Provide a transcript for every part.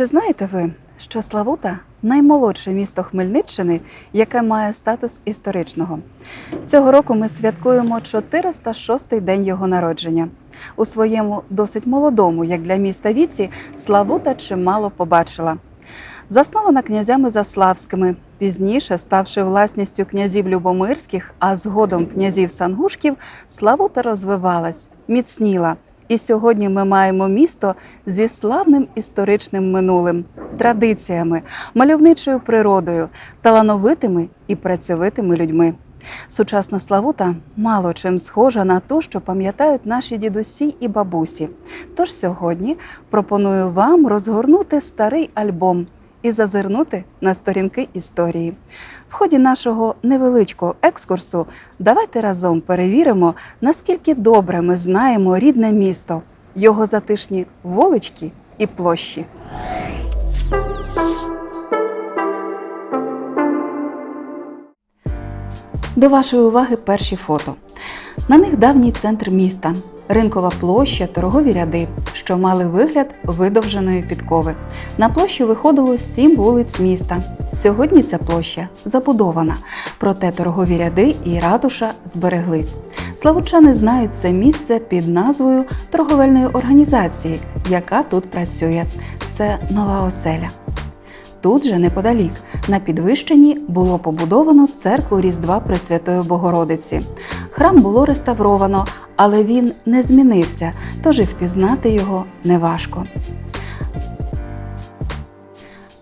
чи знаєте ви, що Славута наймолодше місто Хмельниччини, яке має статус історичного? Цього року ми святкуємо 406-й день його народження. У своєму досить молодому, як для міста віці, Славута чимало побачила. Заснована князями Заславськими, пізніше ставши власністю князів Любомирських, а згодом князів Сангушків, Славута розвивалась, міцніла. І сьогодні ми маємо місто зі славним історичним минулим, традиціями, мальовничою природою, талановитими і працьовитими людьми. Сучасна Славута мало чим схожа на ту, що пам'ятають наші дідусі і бабусі. Тож сьогодні пропоную вам розгорнути старий альбом і зазирнути на сторінки історії. В ході нашого невеличкого екскурсу давайте разом перевіримо, наскільки добре ми знаємо рідне місто, його затишні вулички і площі. До вашої уваги перші фото. На них давній центр міста, ринкова площа, торгові ряди, що мали вигляд видовженої підкови. На площу виходило сім вулиць міста. Сьогодні ця площа забудована, проте торгові ряди і ратуша збереглись. Славучани знають це місце під назвою торговельної організації, яка тут працює. Це нова оселя. Тут же неподалік на підвищенні було побудовано церкву Різдва Пресвятої Богородиці. Храм було реставровано, але він не змінився, тож і впізнати його неважко.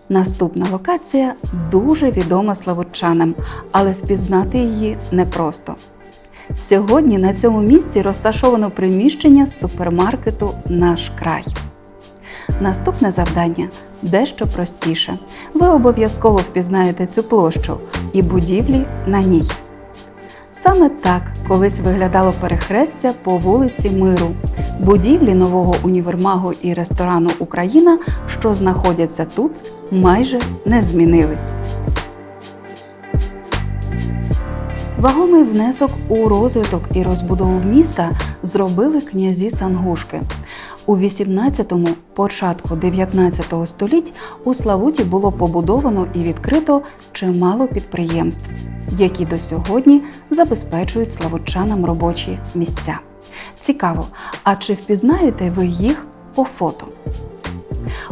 Наступна локація дуже відома славутчанам, але впізнати її непросто. Сьогодні на цьому місці розташовано приміщення з супермаркету Наш край. Наступне завдання дещо простіше. Ви обов'язково впізнаєте цю площу і будівлі на ній. Саме так колись виглядало перехрестя по вулиці Миру, будівлі нового універмагу і ресторану Україна, що знаходяться тут, майже не змінились. Вагомий внесок у розвиток і розбудову міста зробили князі Сангушки. У 18-му, початку 19 століть у Славуті було побудовано і відкрито чимало підприємств, які до сьогодні забезпечують славутчанам робочі місця. Цікаво, а чи впізнаєте ви їх по фото?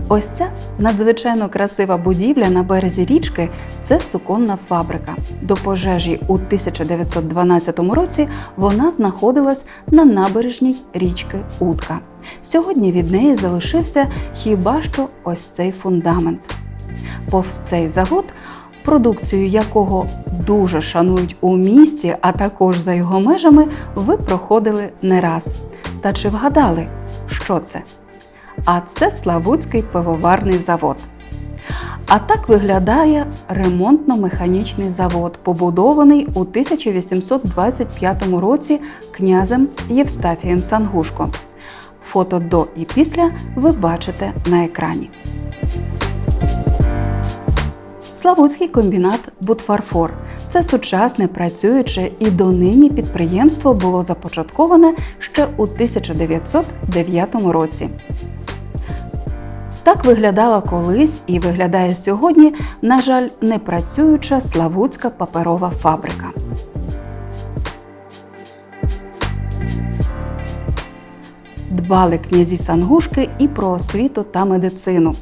Ось ця надзвичайно красива будівля на березі річки це суконна фабрика. До пожежі у 1912 році вона знаходилась на набережній річки Утка. Сьогодні від неї залишився хіба що ось цей фундамент. Повз цей завод, продукцію якого дуже шанують у місті, а також за його межами, ви проходили не раз. Та чи вгадали, що це? А це Славутський пивоварний завод. А так виглядає ремонтно-механічний завод, побудований у 1825 році князем Євстафієм Сангушко. Фото до і після ви бачите на екрані. Славутський комбінат Бутфарфор це сучасне працююче і донині підприємство було започатковане ще у 1909 році. Так виглядала колись і виглядає сьогодні, на жаль, непрацююча Славутська паперова фабрика. Дбали князі Сангушки і про освіту та медицину.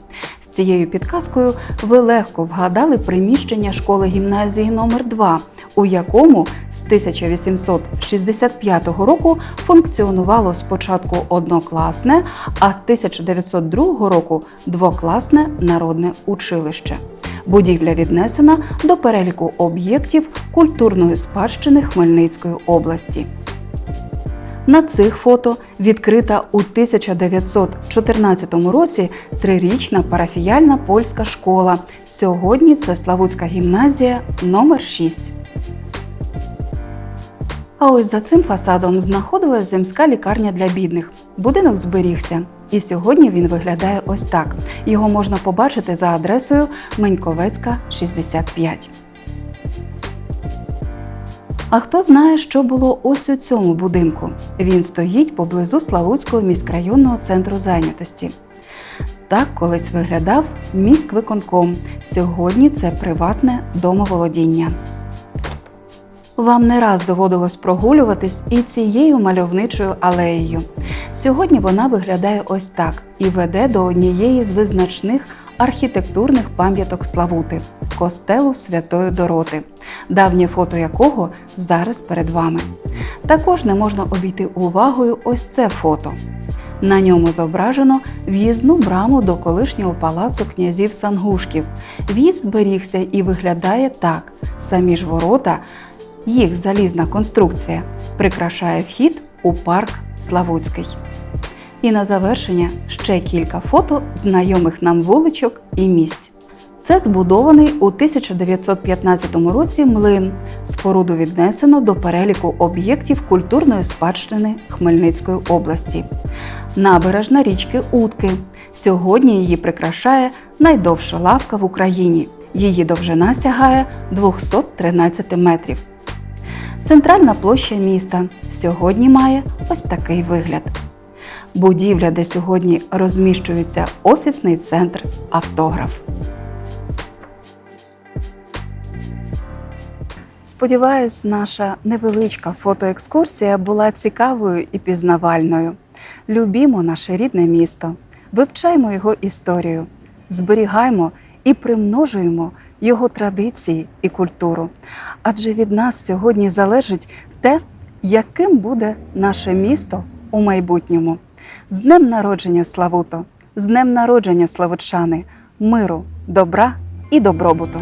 Цією підказкою ви легко вгадали приміщення школи гімназії номер 2 у якому з 1865 року функціонувало спочатку однокласне, а з 1902 року двокласне народне училище. Будівля віднесена до переліку об'єктів культурної спадщини Хмельницької області. На цих фото відкрита у 1914 році трирічна парафіяльна польська школа. Сьогодні це Славутська гімназія номер 6 А ось за цим фасадом знаходилась земська лікарня для бідних. Будинок зберігся. І сьогодні він виглядає ось так. Його можна побачити за адресою Меньковецька, 65. А хто знає, що було ось у цьому будинку? Він стоїть поблизу Славутського міськрайонного центру зайнятості. Так колись виглядав міськвиконком. Сьогодні це приватне домоволодіння. Вам не раз доводилось прогулюватись і цією мальовничою алеєю. Сьогодні вона виглядає ось так і веде до однієї з визначних архітектурних пам'яток Славути костелу Святої Дороти, давнє фото якого зараз перед вами. Також не можна обійти увагою ось це фото. На ньому зображено в'їзну браму до колишнього палацу князів Сангушків. В'їзд зберігся і виглядає так: самі ж ворота, їх залізна конструкція прикрашає вхід у парк Славутський. І на завершення ще кілька фото знайомих нам вуличок і місць. Це збудований у 1915 році млин. Споруду віднесено до переліку об'єктів культурної спадщини Хмельницької області. Набережна річки Утки. Сьогодні її прикрашає найдовша лавка в Україні. Її довжина сягає 213 метрів. Центральна площа міста сьогодні має ось такий вигляд. Будівля, де сьогодні розміщується офісний центр автограф. Сподіваюсь, наша невеличка фотоекскурсія була цікавою і пізнавальною. Любімо наше рідне місто, вивчаймо його історію, зберігаймо і примножуємо його традиції і культуру. Адже від нас сьогодні залежить те, яким буде наше місто у майбутньому. З днем народження Славуто, з днем народження Славутчани, миру, добра і добробуту!